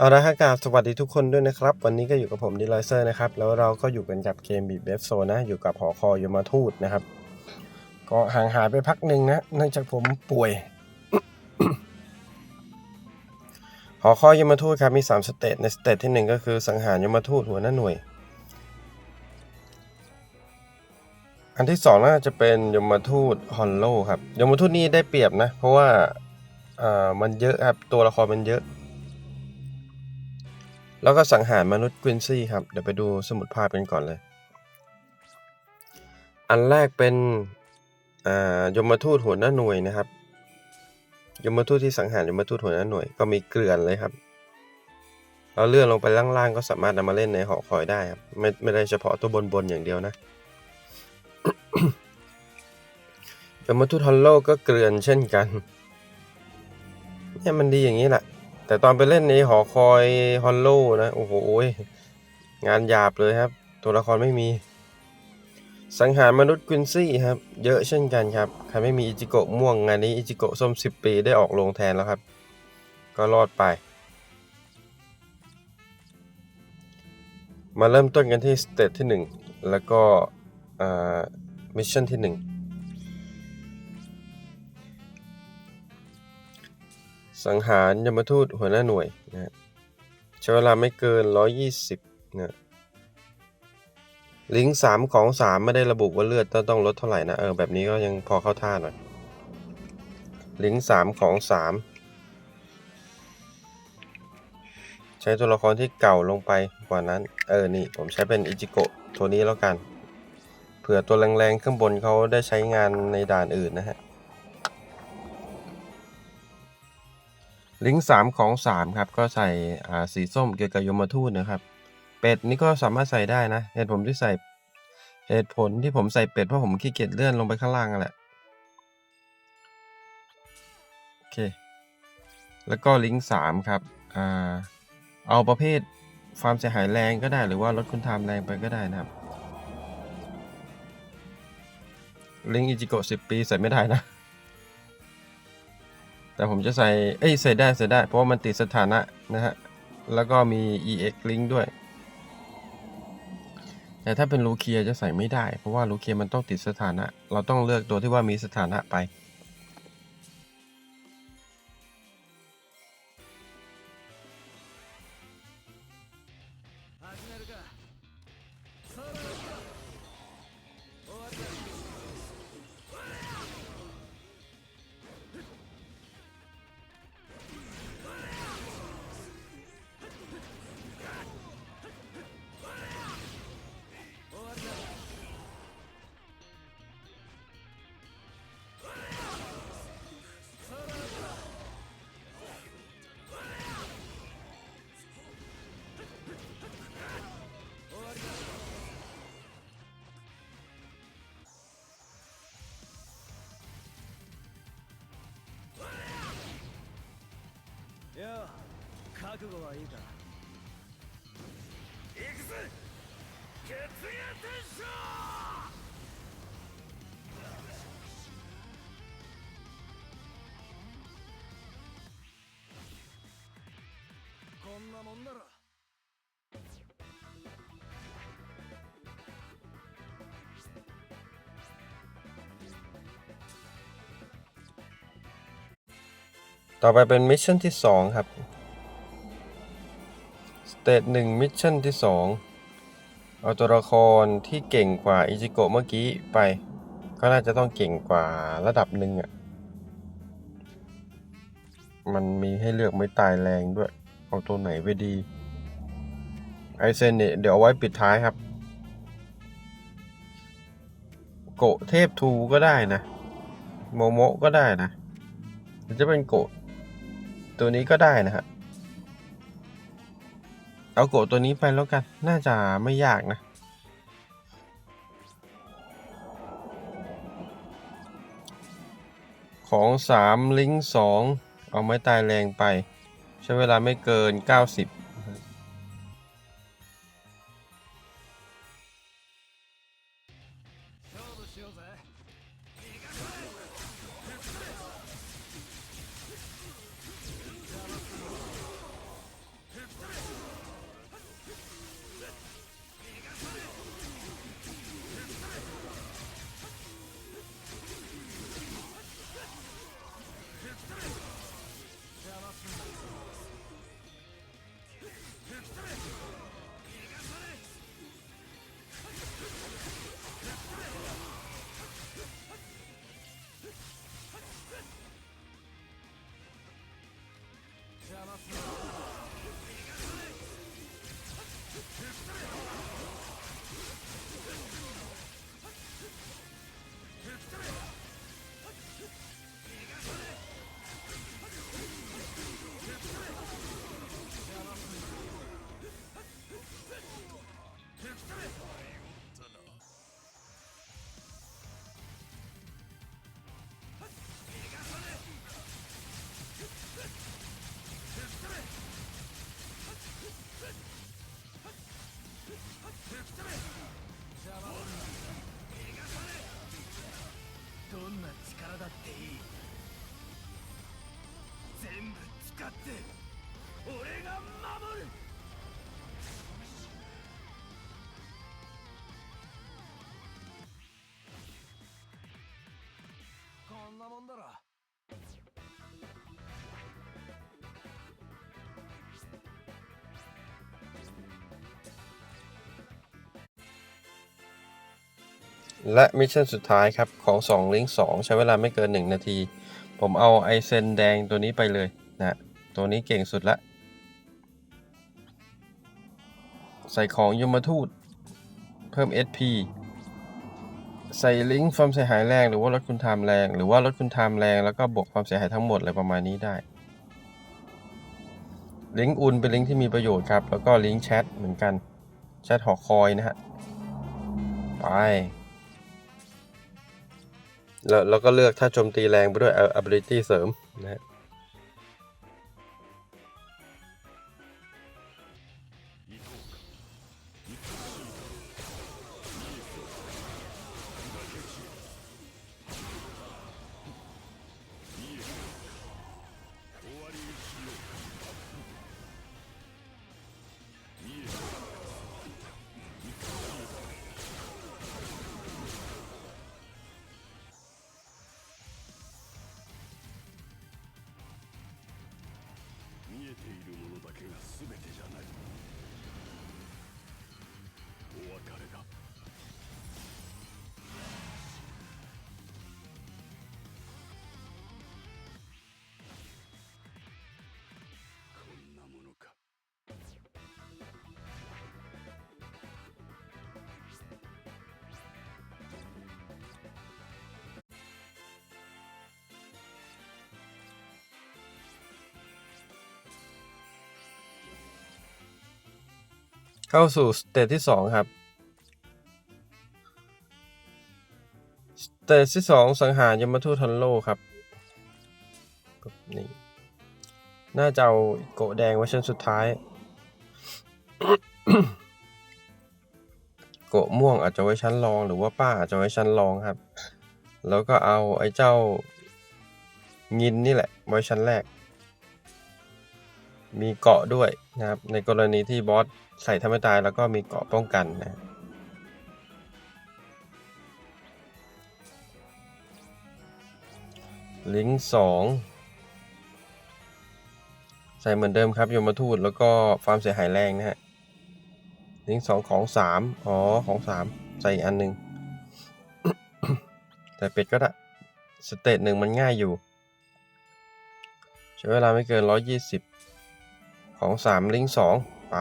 เอาละฮะกราบสวัสดีทุกคนด้วยนะครับ วันนี้ก็อยู่กับผมดีไลเซอร์นะครับ แล้วเราก็อยู่กันกับเกมบีบเบฟโซนะ อยู่กับหอคอยยมทูตนะครับ ก็ห่างหายไปพักหนึ่งนะเนื่องจากผมป่วย หอคอยยมทูตครับ มี 3 สเตจในสเตจที่ 1 ก็คือสังหารยมาทูตหัวหน้าหน่วย อันที่2น่าจะเป็นยมทูตฮอนโลครับยมทูตนี่ได้เปรียบนะ เพราะว่าอ่ามันเยอะครับตัวละครมันเยอะ แล้วก็สังหารมนุษย์กวินซี่ครับ เดี๋ยวไปดูสมุดภาพกันก่อนเลย อันแรกเป็นอ่ายมทูตหัวหน้าหน่วยนะครับ ยมทูตที่สังหารยมทูตหัวหน้าหน่วยก็มีเกลือนเลยครับเราเลื่อนลงไปล่างๆ ก็สามารถนำมาเล่นในหอคอยได้ครับไม่ไม่ได้เฉพาะตัวบนๆอย่างเดียวนะยมทูตฮอลโลก็เกลือนเช่นกันเนี่ยมันดีอย่างนี้แหละ แต่ตอนไปเล่นในหอคอยฮอลโลนะ โอ้โหงานหยาบเลยครับ ตัวละครไม่มี สังหารมนุษย์กวินซี่ครับ เยอะเช่นกันครับ ใครไม่มีอิจิโกะม่วงงานนี้อิจิโกะส้ม 10 ปีได้ออกโรงแทนแล้วครับ ก็รอดไป มาเริ่มต้นกันที่สเตจที่ 1 แล้วก็มิชชั่นที่ 1 สังหารยมทูตหัวหน้าหน่วยนะใช้เวลาไม่เกิน 120นะลิงก์สามของสามไม่ได้ระบุว่าเลือดต้องลดเท่าไหร่นะ เออ แบบนี้ก็ยังพอเข้าท่าหน่อย ลิงก์สามของสามใช้ตัวละครที่เก่าลงไปกว่านั้น เออ นี่ผมใช้เป็นอิจิโกะตัวนี้แล้วกัน เผื่อตัวแรงๆข้างบนเขาได้ใช้งานในด่านอื่นนะฮะ ลิงก์สามของสามครับก็ใส่สีส้มเกี่ยวกับยมทูตนะครับ เป็ดนี่ก็สามารถใส่ได้นะเหตุผลที่ใส่เหตุผลที่ผมใส่เป็ดเพราะผมขี้เกียจเลื่อนลงไปข้างล่างแหละโอเคแล้วก็ลิงก์สามครับอเอาประเภทความเสียหายแรงก็ได้หรือว่าลดคุณทามแรงไปก็ได้นะครับลิงก์อิจิโกะสิบปีใส่ไม่ได้นะ แต่ผมจะใส่เอ้ยใส่ได้ใส่ได้ เพราะว่ามันติดสถานะนะฮะ แล้วก็มี EX link ด้วย แต่ถ้าเป็นลูเคียจะใส่ไม่ได้ เพราะว่าลูเคียมันต้องติดสถานะ เราต้องเลือกตัวที่ว่ามีสถานะไป 覚悟はいいか行くぜ決夜天章こんなもんなら ต่อไปเป็นมิชชั่นที่ 2 ครับ สเ ตจหนึ่งมิชชั่นที่ 2 เอาตัวละครที่เก่งกว่าอิจิโกะเมื่อกี้ไป ก็น่าจะต้องเก่งกว่าระดับหนึ่งอะ มันมีให้เลือกไม่ตายแรงด้วย เอาตัวไหนไปดีไอเซนเนี่ยเดี๋ยวเอาไว้ปิดท้ายครับ โกะเทพทูก็ได้นะ โมโมก็ได้นะหรือจะเป็นโกะตัวนี้ก็ได้นะฮะ เอาโกตัวนี้ไปแล้วกัน น่าจะไม่ยากนะ ของสามลิงก์สองเอาไม้ตายแรงไป ใช้เวลาไม่เกิน 90部使って俺が守るこんなもんだろ และมิชชั่นสุดท้ายครับของ2ลิงก์2ใช้เวลาไม่เกิน 1 นาที ผมเอาไอเซนแดงตัวนี้ไปเลยนะ ตัวนี้เก่งสุดละ ใส่ของยมทูต เพิ่ม SP ใส่ลิงก์ความเสียหายแรง หรือว่าลดคุณไทม์แรง หรือว่าลดคุณไทม์แรง แล้วก็บวกความเสียหายทั้งหมดอะไรประมาณนี้ได้ ลิงก์อุ่นเป็นลิงก์ที่มีประโยชน์ครับ แล้วก็ลิงก์แชทเหมือนกัน แชทหอคอยนะฮะ ไปแล้วเราก็เลือกถ้าโจมตีแรงไปด้วย ability เสริมนะฮะ เข้าสู่สเตจที่ 2 ครับ สเตจที่ 2 สังหารยมทูตทันโลครับนี่น่าจะเอาโกะแดงเวอร์ชันสุดท้าย โกะม่วงอาจจะไว้ชั้นรองหรือว่าป้าอาจจะไว้ชั้นรองครับ แล้วก็เอาไอ้เจ้างินนี่แหละ ไว้ชั้นแรก มีเกาะด้วยนะครับ ในกรณีที่บอส ใส่ทำให้ตายแล้วก็มีเกาะป้องกันนะลิงก์สองใส่เหมือนเดิมครับยมทูตแล้วก็ความเสียหายแรงนะฮะลิงก์สองของสามอ๋อของสามใส่อีกอันหนึ่งแต่เป็ดก็ได้สเตจหนึ่งมันง่ายอยู่ ใช้เวลาไม่เกิน 120 ของ 3 ลิงก์2ไป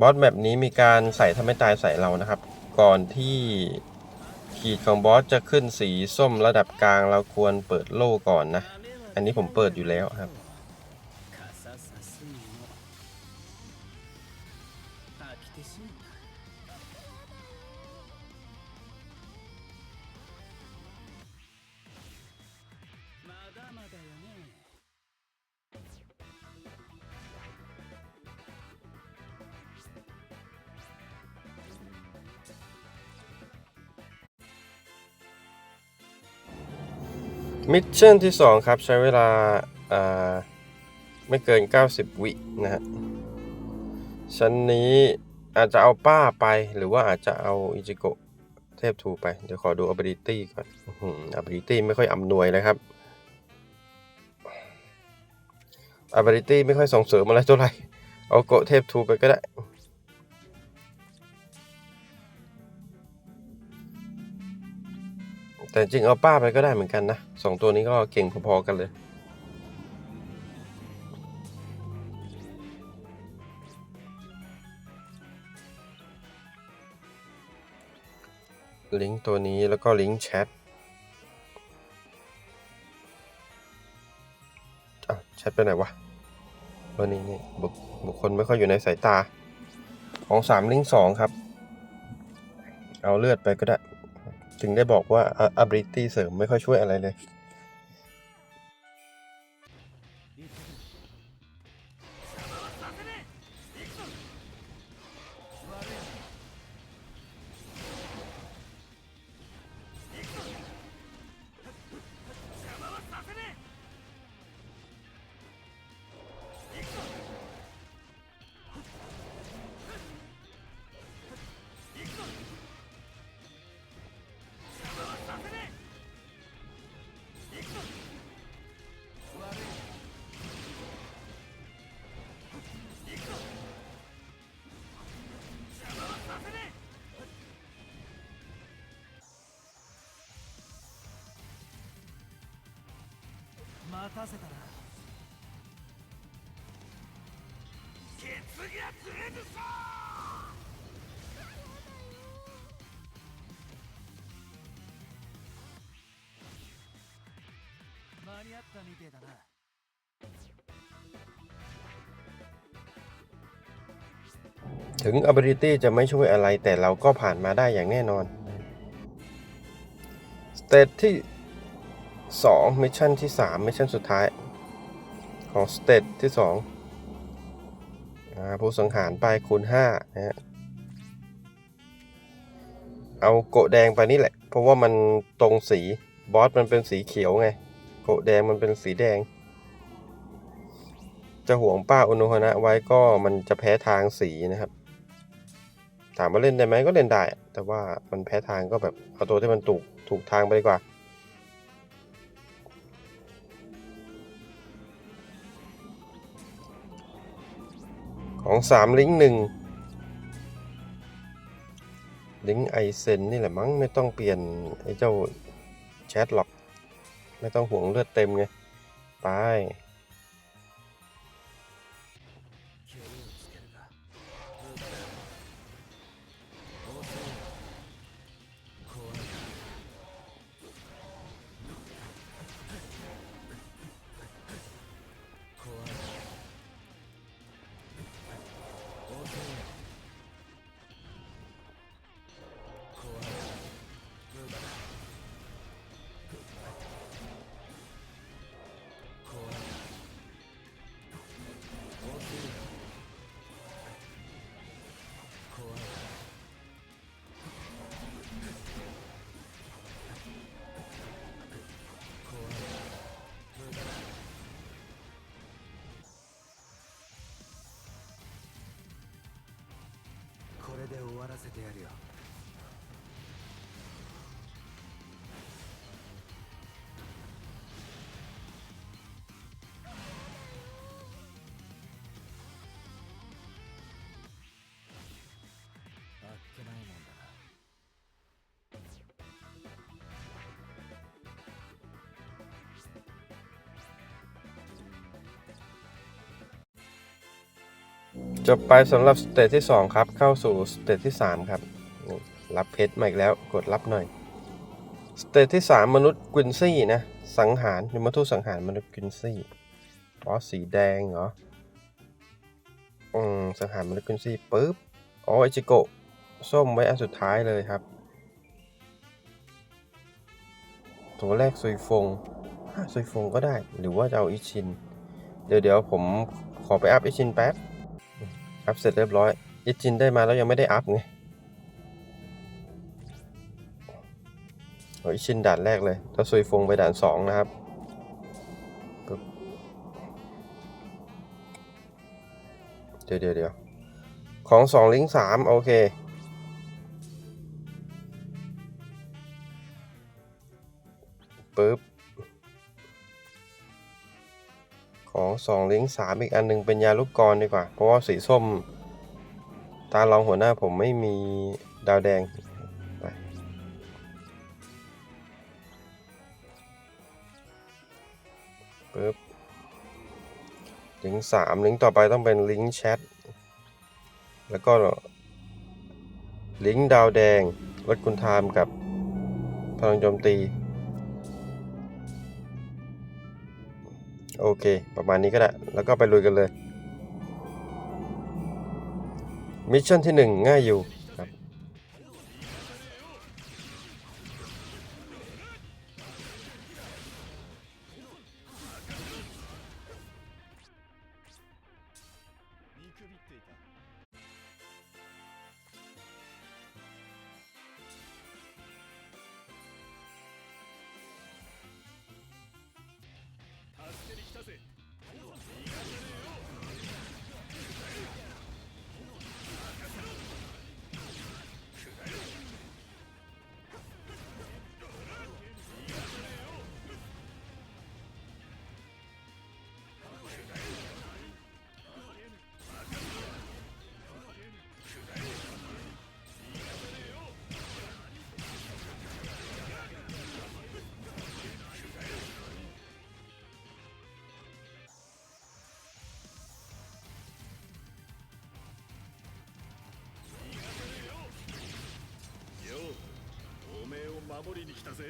บอสแบบนี้มีการใส่ทำให้ตายใส่เรานะครับ ก่อนที่ขีดของบอสจะขึ้นสีส้มระดับกลาง เราควรเปิดโล่ก่อนนะ อันนี้ผมเปิดอยู่แล้วครับ มิชชั่นที่ 2 ครับ ใช้เวลาไม่เกิน 90 วินะฮะชั้นนี้อาจจะเอาป้าไปหรือว่าอาจจะเอาอิจิโกะเทพทูไป เดี๋ยวขอดู ability ก่อนอื้อหือ ability ไม่ค่อยอำนวยเลยครับ ability ไม่ค่อยส่งเสริมอะไรเท่าไหร่ เอาโกะเทพทูไปก็ได้ แต่จริงเอาป้าไปก็ได้เหมือนกันนะสองตัวนี้ก็เก่งพอๆกันเลย ลิงก์ตัวนี้แล้วก็ลิงก์แชทอะแชทไปไหนวะตัวนี้นี่บุคบุคคลไม่ค่อยอยู่ในสายตา ของสามลิงก์สองครับ เอาเลือดไปก็ได้ ถึงได้บอกว่าอับริตี้เสริมไม่ค่อยช่วยอะไรเลย 待たせたなケツがずるぞ間に合ったみてえだな ถึง ability จะไม่ช่วยอะไรแต่เราก็ผ่านมาได้อย่างแน่นอน สเตจที่ 2มิชชั่นที่ 3 มิชชั่นสุดท้าย ของสเตจที่2อ่าผู้สังหารไปคูณ5นะฮะเอาโกะแดงไปนี่แหละ เพราะว่ามันตรงสีบอสมันเป็นสีเขียวไง โกะแดงมันเป็นสีแดง จะห่วงป้าอุนุฮนะไว้ก็มันจะแพ้ทางสีนะครับ ถามว่าเล่นได้ไหมก็เล่นได้ แต่ว่ามันแพ้ทางก็แบบเอาตัวที่มันถูกถูกทางไปดีกว่า สามลิงก์หนึ่งลิงก์ไอเซนนี่แหละมั้งไม่ต้องเปลี่ยนไอ้เจ้าแชทหรอก ไม่ต้องห่วงเลือดเต็มไง ไป 파괴하려. จบไปสำหรับสเตจที่ 2 ครับ เข้าสู่สเตจที่ 3 ครับ รับเพชรมาอีกแล้วกดรับหน่อย สเตจที่ 3 มนุษย์กินซี่นะ สังหารยมทูตสังหารมนุษย์กินซี่อ๋อสีแดงเหรอ อืม สังหารมนุษย์กินซี่ปุ๊บ อ๋อไอจิโกะส้มไว้อันสุดท้ายเลยครับ ตัวแรกซุยฟงซุยฟงก็ได้ หรือว่าจะเอาอิชิน เดี๋ยวเดี๋ยวผมขอไปอัพอิชินแป๊บ อัพเสร็จเรียบร้อยอิจินได้มาแล้วยังไม่ได้อัพไงเฮ้ยอิชินด่านแรกเลย แล้วซุยฟงไปด่านสองนะครับปึ๊บเดี๋ยวเดี๋ยวเดี๋ยวของสองลิงก์สามโอเค ปึ๊บ ของสองลิงก์สามอีกอันหนึงเป็นยาลูกกรดีกว่า เพราะว่าสีส้ม ตารองหัวหน้าผมไม่มีดาวแดงไปปึ๊บลิงก์สามลิงก์ต่อไปต้องเป็นลิงก์แชท แล้วก็ ลิงก์ดาวแดงลดคุณไทม์กับพลังโจมตี โอเค ประมาณนี้ก็ได้ แล้วก็ไปลุยกันเลย มิชชั่นที่หนึ่งง่ายอยู่ 命を守りに来たぜ。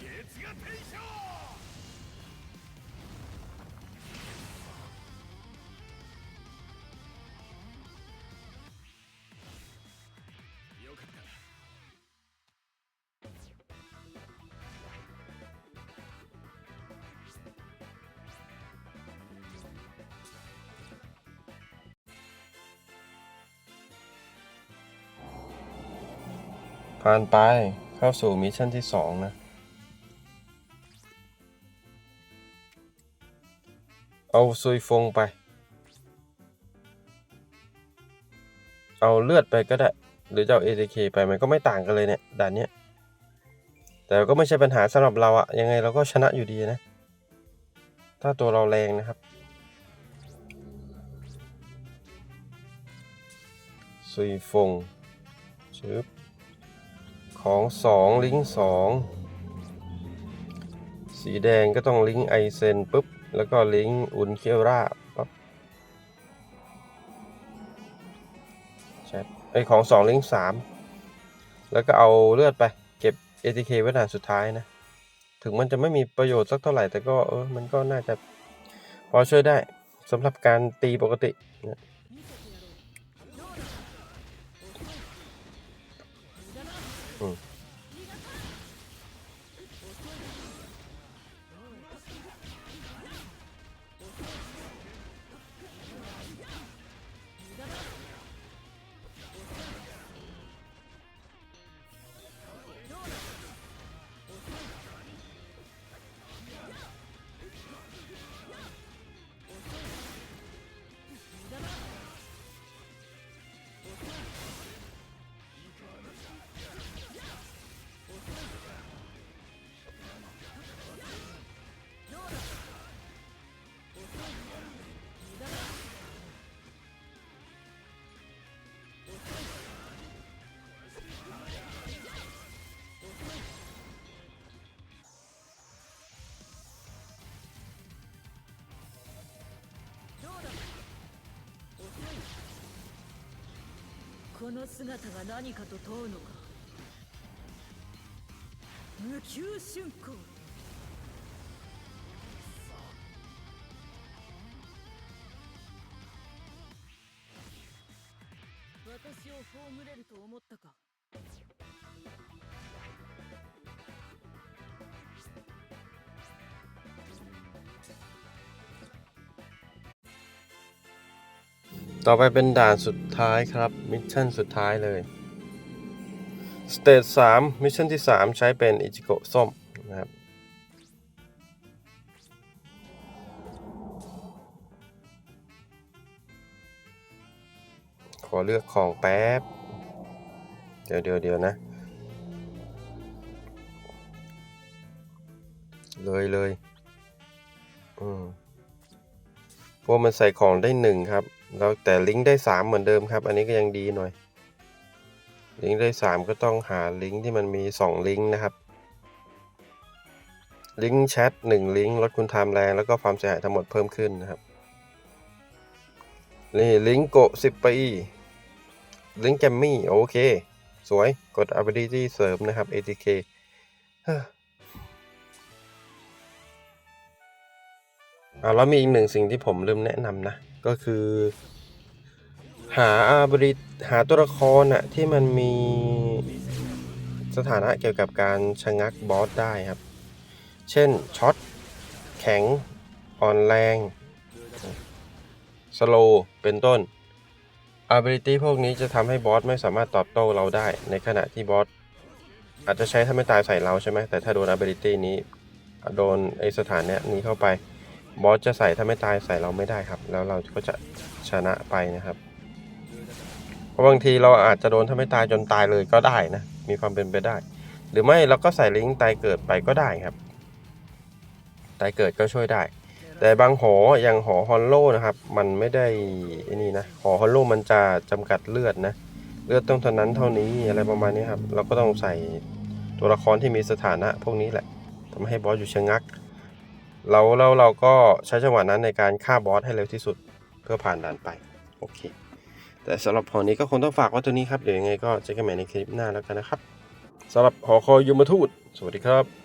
月が天将 ผ่านไปเข้าสู่มิชชั่นที่สองนะเอาซุยฟงไป เอาเลือดไปก็ได้ หรือจะเอา ATK ไปมันก็ไม่ต่างกันเลยเนี่ยด่านเนี้ย แต่ก็ไม่ใช่ปัญหาสำหรับเราอะยังไงเราก็ชนะอยู่ดีนะ ถ้าตัวเราแรงนะครับ ซุยฟงชึบ ของสองลิงก์สองสีแดงก็ต้องลิงก์ไอเซนปุ๊บ แล้วก็ลิงก์อุนเคียวราปั๊บแชทไอของสองลิงก์สามแล้วก็เอาเลือดไปเก็บ ATK ไว้ด่านสุดท้ายนะ ถึงมันจะไม่มีประโยชน์สักเท่าไหร่ แต่ก็เออมันก็น่าจะพอช่วยได้สำหรับการตีปกตินะ อื この姿が何かと問うのか。無給春光 ต่อไปเป็นด่านสุดท้ายครับ มิชชั่นสุดท้ายเลยสเตจสามมิชชั่นที่ 3 ใช้เป็นอิจิโกะส้มนะครับ ขอเลือกของแป๊บ เดี๋ยวเดี๋ยวเดี๋ยวนะ เลยเลยอืมพวกมันใส่ของได้หนึ่งครับ แล้วแต่ลิงก์ได้สามเหมือนเดิมครับ อันนี้ก็ยังดีหน่อย ลิงก์ได้สามก็ต้องหาลิงก์ที่มันมีสองลิงก์นะครับ ลิงก์แชทหนึ่งลิงก์ลดคุณไทม์แรงแล้วก็ความเสียหายทั้งหมดเพิ่มขึ้นนะครับนี่ลิงก์โกสิบปีลิงก์แกมมี่โอเค สวยกด ability เสริมนะครับ ATK เฮ้ออ่าแล้วมีอีกหนึ่งสิ่งที่ผมลืมแนะนำนะ ก็คือ หา ability หาตัวละครอะที่มันมีสถานะเกี่ยวกับการชะงักบอสได้ครับ เช่นช็อตแข็ง อ่อนแรง สโลเป็นต้น ability พวกนี้จะทำให้บอสไม่สามารถตอบโต้เราได้ ในขณะที่บอสอาจจะใช้ถ้าไม่ตายใส่เราใช่ไหมแต่ถ้าโดน ability นี้ โดนไอสถานเนี้ยนี้เข้าไป บอสจะใส่ถ้าไม่ตายใส่เราไม่ได้ครับ แล้วเราก็จะชนะไปนะครับ เพราะบางทีเราอาจจะโดนถ้าไม่ตายจนตายเลยก็ได้นะ มีความเป็นไปได้ หรือไม่เราก็ใส่ลิงก์ตายเกิดไปก็ได้ครับ ตายเกิดก็ช่วยได้ แต่บางหออย่างหอฮอลโลนะครับ มันไม่ได้อ้นี่นะหอฮอลโลมันจะจำกัดเลือดนะเลือดต้องเท่านั้นเท่านี้อะไรประมาณนี้ครับ เราก็ต้องใส่ตัวละครที่มีสถานะพวกนี้แหละทำให้บอสอยู่ชะงัก เราเราเราก็ใช้จังหวะนั้นในการฆ่าบอสให้เร็วที่สุดเพื่อผ่านด่านไป โอเค แต่สำหรับหอนี้ก็คงต้องฝากไว้ตัวนี้ครับ เดี๋ยวยังไงก็เจอกันใหม่ในคลิปหน้าแล้วกันนะครับสำหรับหอคอยยมทูต สวัสดีครับ